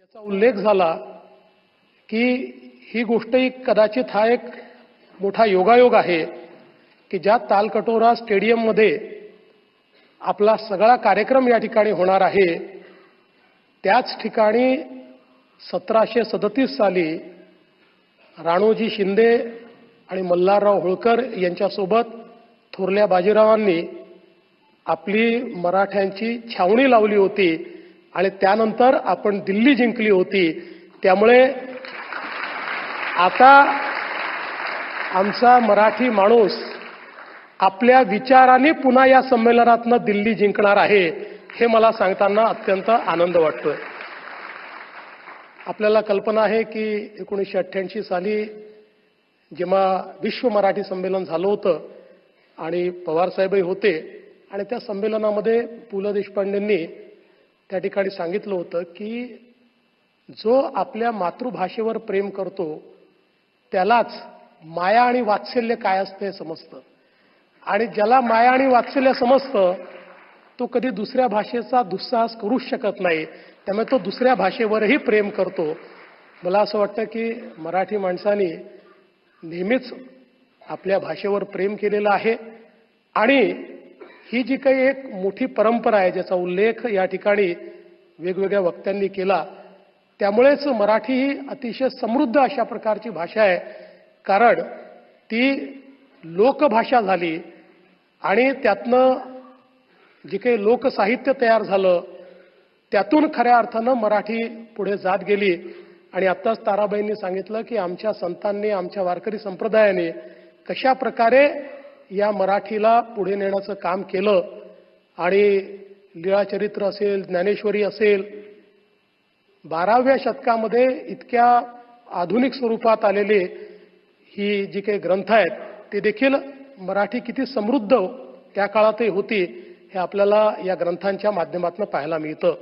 याचा उल्लेख झाला की ही गोष्टही कदाचित हा एक मोठा योगायोग आहे की ज्या तालकटोरा स्टेडियममध्ये आपला सगळा कार्यक्रम या ठिकाणी होणार आहे. त्याच ठिकाणी सतराशे सदतीस साली राणोजी शिंदे आणि मल्हारराव होळकर यांच्यासोबत थोरल्या बाजीरावांनी आपली मराठ्यांची छावणी लावली होती आणि त्यानंतर आपण दिल्ली जिंकली होती. त्यामुळे आता आमचा मराठी माणूस आपल्या विचाराने पुन्हा या संमेलनातनं दिल्ली जिंकणार आहे हे मला सांगताना अत्यंत आनंद वाटतोय. आपल्याला कल्पना आहे की एकोणीसशे अठ्ठ्याऐंशी साली जेव्हा विश्व मराठी संमेलन झालं होतं आणि पवारसाहेबही होते आणि त्या संमेलनामध्ये पु ल देशपांडेंनी त्या ठिकाणी सांगितलं होतं की जो आपल्या मातृभाषेवर प्रेम करतो त्यालाच माया आणि वात्सल्य काय असतं हे समजतं. आणि ज्याला माया आणि वात्सल्य समजतं तो कधी दुसऱ्या भाषेचा दुस्साहस करूच शकत नाही. त्यामुळे तो दुसऱ्या भाषेवरही प्रेम करतो. मला असं वाटतं की मराठी माणसाने नेहमीच आपल्या भाषेवर प्रेम केलेलं आहे. आणि ही जी काही एक मोठी परंपरा आहे ज्याचा उल्लेख या ठिकाणी वेगवेगळ्या वक्त्यांनी केला त्यामुळेच मराठी ही अतिशय समृद्ध अशा प्रकारची भाषा आहे. कारण ती लोकभाषा झाली आणि त्यातनं जे काही लोकसाहित्य तयार झालं त्यातून खऱ्या अर्थानं मराठी पुढे जात गेली. आणि आत्ताच ताराबाईंनी सांगितलं की आमच्या संतांनी आमच्या वारकरी संप्रदायाने कशा प्रकारे या मराठीला पुढे नेण्याचं काम केलं. आणि लीळाचरित्र असेल ज्ञानेश्वरी असेल बाराव्या शतकामध्ये इतक्या आधुनिक स्वरूपात आलेले ही जी काही ग्रंथ आहेत ते देखील मराठी किती समृद्ध त्या काळातही होती. हे आपल्याला या ग्रंथांच्या माध्यमातून पाहायला मिळतं.